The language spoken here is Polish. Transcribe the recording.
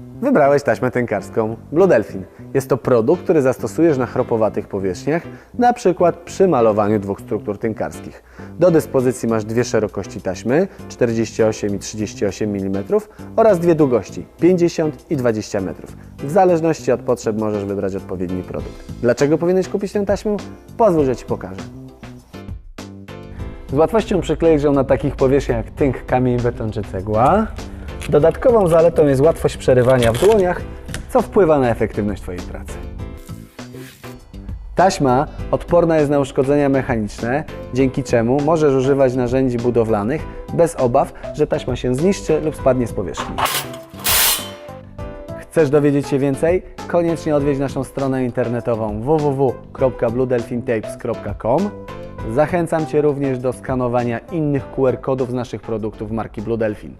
Wybrałeś taśmę tękarską Blue Delphin. Jest to produkt, który zastosujesz na chropowatych powierzchniach, na przykład przy malowaniu dwóch struktur tękarskich. Do dyspozycji masz dwie szerokości taśmy 48 i 38 mm oraz dwie długości 50 i 20 metrów. W zależności od potrzeb możesz wybrać odpowiedni produkt. Dlaczego powinieneś kupić tę taśmę? Pozwól, że Ci pokażę. Z łatwością przykleisz ją na takich powierzchniach jak tynk, kamień, beton czy cegła. Dodatkową zaletą jest łatwość przerywania w dłoniach, co wpływa na efektywność Twojej pracy. Taśma odporna jest na uszkodzenia mechaniczne, dzięki czemu możesz używać narzędzi budowlanych bez obaw, że taśma się zniszczy lub spadnie z powierzchni. Chcesz dowiedzieć się więcej? Koniecznie odwiedź naszą stronę internetową www.bluedelphintapes.com. Zachęcam Cię również do skanowania innych QR kodów z naszych produktów marki Blue Delphin.